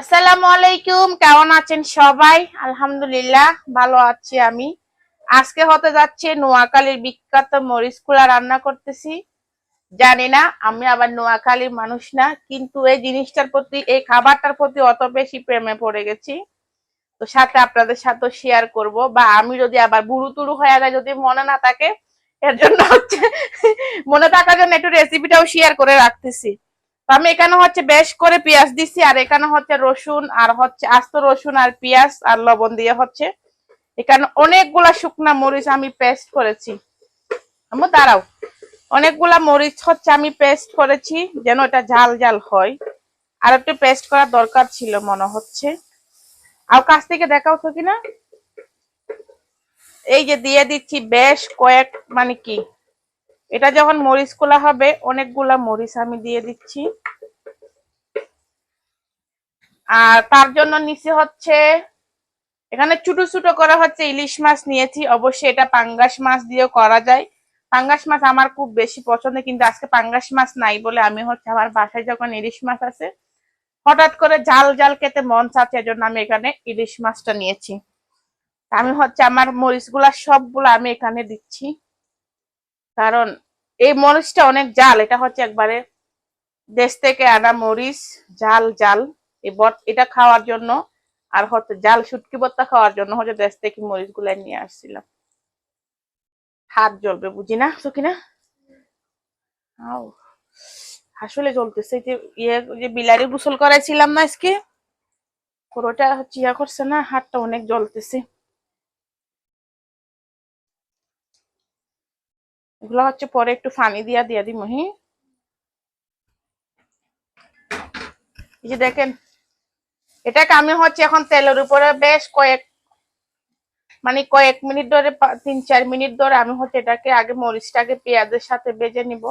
আসসালামু আলাইকুম, কেমন আছেন সবাই? আলহামদুলিল্লাহ, ভালো আছি আমি। আজকে হতে যাচ্ছে নোয়াখালীর বিখ্যাত মরিচ কুলা রান্না করতেছি। জানি না, আমি আবার নোয়াখালীর মানুষ না, কিন্তু এই জিনিসটার প্রতি, এই খাবারটার প্রতি অত বেশি প্রেমে পড়ে গেছি। তো সাথে আপনাদের সাথে শেয়ার করব, বা আমি যদি আবার বুড়ু তুড়ু হয়ে যায়, যদি মনে না থাকে, এর জন্য হচ্ছে, মনে থাকার জন্য একটু রেসিপিটাও শেয়ার করে রাখতেছি। আমি এখানে হচ্ছে বেশ করে পেঁয়াজ দিছি, আর এখানে হচ্ছে রসুন, আর হচ্ছে আস্ত রসুন আর পেঁয়াজ আর লবণ দিয়ে হচ্ছে এখানে অনেকগুলা শুকনা মরিচ আমি পেস্ট করেছি। আমার দাঁড়াও। অনেকগুলা মরিচ হচ্ছে আমি পেস্ট করেছি যেন এটা ঝাল ঝাল হয়। আর একটু পেস্ট করার দরকার ছিল মনে হচ্ছে। আর কাছ থেকে দেখাও তো কিনা। এই যে দিয়ে দিচ্ছি বেশ কয়েক মানে কি? এটা যখন মরিচগুলা হবে, অনেকগুলা মরিচ আমি দিয়ে দিচ্ছি। আর তার জন্য নিচে হচ্ছে, এখানে ছোট ছোট করা হচ্ছে ইলিশ মাছ নিয়েছি। অবশ্যই এটা পাঙ্গাস মাছ দিয়েও করা যায়। পাঙ্গাস মাছ আমার খুব বেশি পছন্দ, কিন্তু আজকে পাঙ্গাস মাছ নাই বলে আমি হচ্ছে আমার বাসায় যখন ইলিশ মাছ আছে, হঠাৎ করে জাল জাল খেতে মন চাচ্ছে, এজন্য আমি এখানে ইলিশ মাছটা নিয়েছি। আমি হচ্ছে আমার মরিচগুলা সবগুলো আমি এখানে দিচ্ছি। কারণ এই মরিচটা অনেক জাল, এটা হচ্ছে একবারে দেশ থেকে আনা মরিচ, জাল জাল। এই বট, এটা খাওয়ার জন্য, আর হচ্ছে জাল, শুটকি বত্তা খাওয়ার জন্য হচ্ছে দেশ থেকে মরিচগুলা নিয়ে আসছিলাম। হাত জ্বলবে, বুঝি না সকিনা আও আসলে জ্বলতেছে যে ইয়ে যে বিলারি গোসল করাইছিলাম না আজকে, পুরোটা হচ্ছে ইয়া করছে না, হাতটা অনেক জ্বলতেছে। এগুলো হচ্ছে পরে একটু পানি দিয়া দিয়া দিই মহি। এই যে দেখেন, এটাকে আমি হচ্ছে এখন তেলের উপরে বেশ কয়েক মানে কয়েক মিনিট ধরে তিন চার মিনিট ধরে আমি হচ্ছে এটাকে আগে মরিচটাকে পেঁয়াজের সাথে বেজে নিব।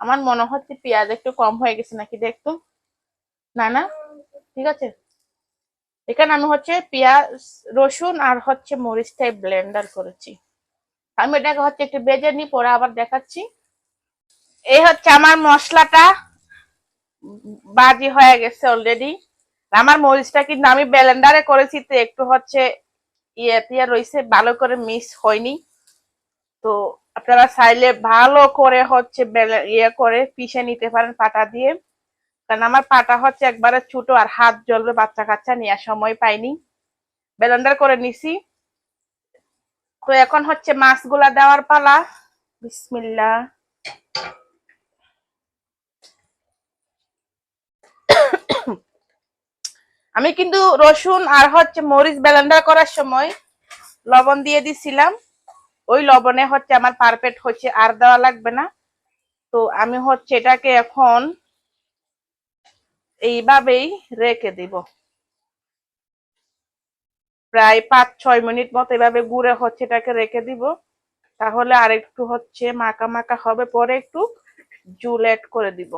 আমার মনে হচ্ছে পেঁয়াজ একটু কম হয়ে গেছে নাকি দেখতো। না না, ঠিক আছে। এখানে আমি হচ্ছে পেঁয়াজ, রসুন আর হচ্ছে মরিচটাই ব্লেন্ডার করেছি। আমি এটাকে হচ্ছে একটু বেজে নিই, পরে আবার দেখাচ্ছি। এই হচ্ছে আমার মশলাটা, বাজি হয়ে গেছে অলরেডি আমার মরিচটা কিন্তু আমি ব্লেন্ডারে করেছি, তো একটু হচ্ছে ইয়ে রয়েছে, ভালো করে মিক্স হয়নি। তো আপনারা চাইলে ভালো করে হচ্ছে ইয়ে করে পিষে নিতে পারেন পাটা দিয়ে। কারণ আমার পাটা হচ্ছে একবারে ছোট আর হাত জ্বলবে বাচ্চা কাচ্চা নেওয়ার সময় পাইনি। ব্লেন্ডার করে নিছি। তো এখন হচ্ছে মাছগুলা দেওয়ার পালা। বিসমিল্লা আমি কিন্তু রসুন আর হচ্ছে মরিচ ব্লেন্ডার করার সময় লবণ দিয়ে দিছিলাম। ওই লবণে হচ্ছে আমার পারফেক্ট হচ্ছে আর দেওয়া লাগবে না। তো আমি হচ্ছে এটাকে এখন এইভাবেই রেখে দিব। প্রায় পাঁচ, ছয় মিনিট মতো এভাবে গুঁড়ে হচ্ছে, এটাকে রেখে দিব। তাহলে আর একটু হচ্ছে মাখা মাখা হবে, পরে একটু জুল অ্যাড করে দিব।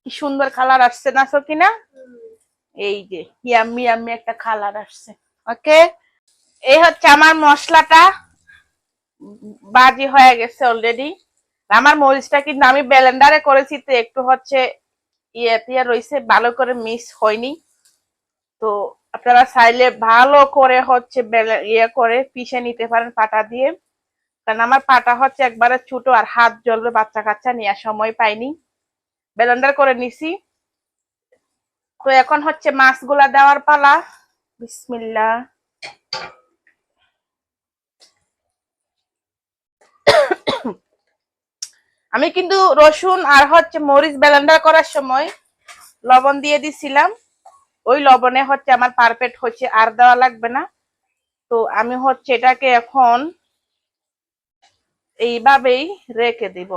কি সুন্দর কালার আসছে না সো কিনা এই যে ইয়াম্মি ইয়াম্মি একটা কালার আসছে। ওকে এই হচ্ছে আমার মশলাটা। বাজি হয়ে গেছে অলরেডি আমার মরিচটা কিন্তু আমি ব্লেন্ডারে করেছি, তো একটু হচ্ছে ইয়ে রয়েছে, ভালো করে মিস হয়নি। তো আপনারা চাইলে ভালো করে হচ্ছে ইয়ে করে পিষে নিতে পারেন পাটা দিয়ে। কারণ আমার পাটা হচ্ছে একবারে ছোট আর হাত জ্বলবে বাচ্চা কাচ্চা নেওয়ার সময় পাইনি। ব্লেন্ডার করে নিছি। তো এখন হচ্ছে মাছগুলা দেওয়ার পালা। বিসমিল্লা আমি কিন্তু রসুন আর হচ্ছে মরিচ ব্লেন্ডার করার সময় লবণ দিয়ে দিছিলাম। ওই লবণে হচ্ছে আমার পারফেক্ট হচ্ছে আর দেওয়া লাগবে না। তো আমি হচ্ছে এটাকে এখন এইভাবেই রেখে দিব।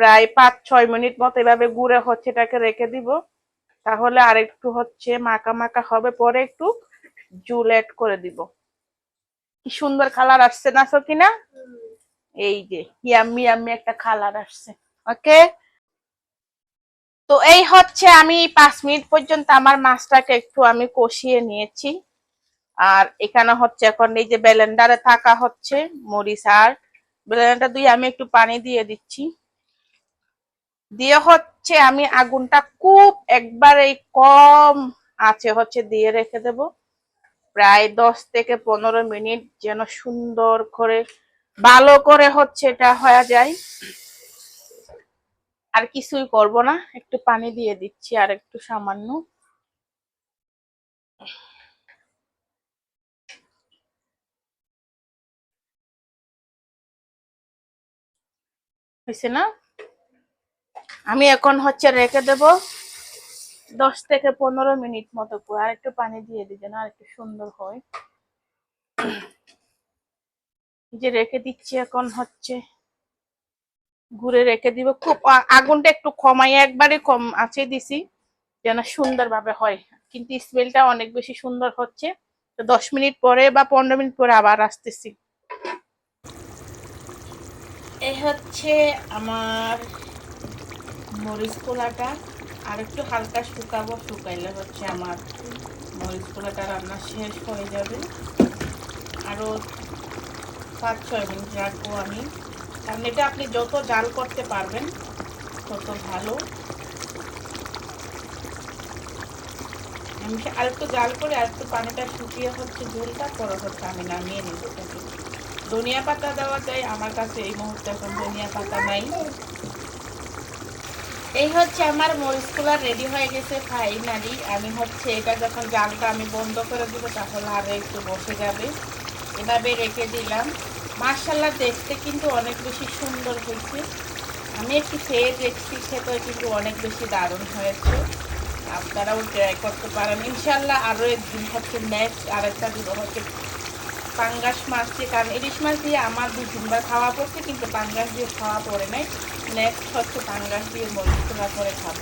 প্রায় পাঁচ ছয় মিনিট মতো এভাবে গুঁড়ে হচ্ছে এটাকে রেখে দিব। তাহলে আর একটু হচ্ছে মাখা মাখা হবে পরে একটু জুল অ্যাড করে দিব। কি সুন্দর কালার আসছে না সকিনা এই যে ইয়াম্মি ইয়াম্মি একটা কালার আসছে। ওকে তো এই হচ্ছে আমি পাঁচ মিনিট পর্যন্ত আমার মাছটাকে একটু আমি কষিয়ে নিয়েছি। আর এখানে হচ্ছে এখন এই যে ব্লেন্ডারে থাকা হচ্ছে মরিচ আর ব্লেন্ডার দুই আমি একটু পানি দিয়ে দিচ্ছি। দিয়ে হচ্ছে আমি আগুনটা খুব একবারে কম আছে হচ্ছে দিয়ে রেখে দেব। প্রায় দশ থেকে পনেরো মিনিট যেন সুন্দর করে ভালো করে হচ্ছে এটা হয়ে যায়। আর কিছুই করব না। একটু পানি দিয়ে দিচ্ছি আর একটু সামান্য। হয়েছে না? আমি এখন হচ্ছে রেখে দেব দশ থেকে পনেরো মিনিট মতো করে। আর একটু পানি দিয়ে দিই যেন আর একটু সুন্দর হয়। যে রেখে দিচ্ছি এখন হচ্ছে। ঘুরে রেখে দিব। খুব আগুনটা একটু কমাই, একবারে কম আছে দিছি, যেন সুন্দরভাবে হয়। কিন্তু স্মেলটা অনেক বেশি সুন্দর হচ্ছে। তো দশ মিনিট পরে বা পনেরো মিনিট পরে আবার আসতেছি। এই হচ্ছে আমার মরিচ পোলাটা। আর একটু হালকা শুকাবো, শুকাইলে হচ্ছে আমার মরিচ পোলাটা রান্না শেষ হয়ে যাবে। আরও পাঁচ, ছয় মিনিট রাখব আমি। কারণ এটা আপনি যত জাল করতে পারবেন, তত ভালো। আমি আর একটু জাল করে আর একটু পানিটা শুকিয়ে হচ্ছে ঝোলটা পরে হচ্ছে আমি নামিয়ে নিব। এটাকে ধনিয়া পাতা দেওয়া যায়, আমার কাছে এই মুহূর্তে এখন ধনিয়া পাতা নাই। এই হচ্ছে আমার মরিচগুলো রেডি হয়ে গেছে ফাইনালি আমি হচ্ছে এটা যখন জালটা আমি বন্ধ করে দিব, তাহলে আরও একটু বসে যাবে। এভাবে রেখে দিলাম। মার্শাল্লাহ দেখতে কিন্তু অনেক বেশি সুন্দর হয়েছে। আমি একটু খেয়ে দেখছি খেতে কিন্তু অনেক বেশি দারুণ হয়েছে। আপনারাও ট্রাই করতে পারেন। ইনশাল্লাহ আরও একদিন হচ্ছে নেক্সট আরেকটা দিব হচ্ছে পাঙ্গাস মাছ কারণ, ইলিশ মাছ দিয়ে আমার দু তিনবার খাওয়া পড়ছে, কিন্তু পাঙ্গাস দিয়ে খাওয়া পড়ে নাই। নেক্সট হচ্ছে পাঙ্গাস দিয়ে মরিচ খোলা করে খাব।